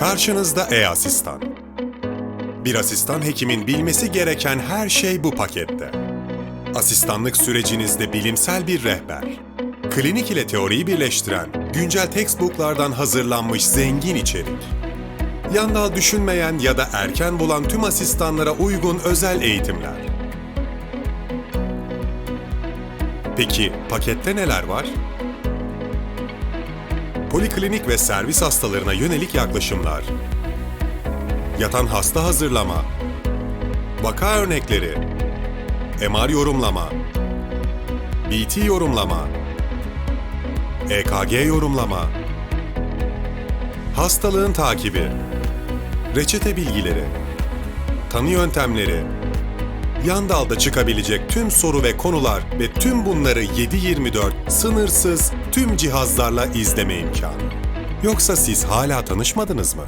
Karşınızda e-asistan. Bir asistan hekimin bilmesi gereken her şey bu pakette. Asistanlık sürecinizde bilimsel bir rehber. Klinik ile teoriyi birleştiren, güncel textbooklardan hazırlanmış zengin içerik. Yandal düşünmeyen ya da erken bulan tüm asistanlara uygun özel eğitimler. Peki pakette neler var? Poliklinik ve servis hastalarına yönelik yaklaşımlar. Yatan hasta hazırlama. Vaka örnekleri. MR yorumlama. BT yorumlama. EKG yorumlama. Hastalığın takibi. Reçete bilgileri. Tanı yöntemleri. Yan dalda çıkabilecek tüm soru ve konular ve tüm bunları 7/24 sınırsız tüm cihazlarla izleme imkanı. Yoksa siz hala tanışmadınız mı?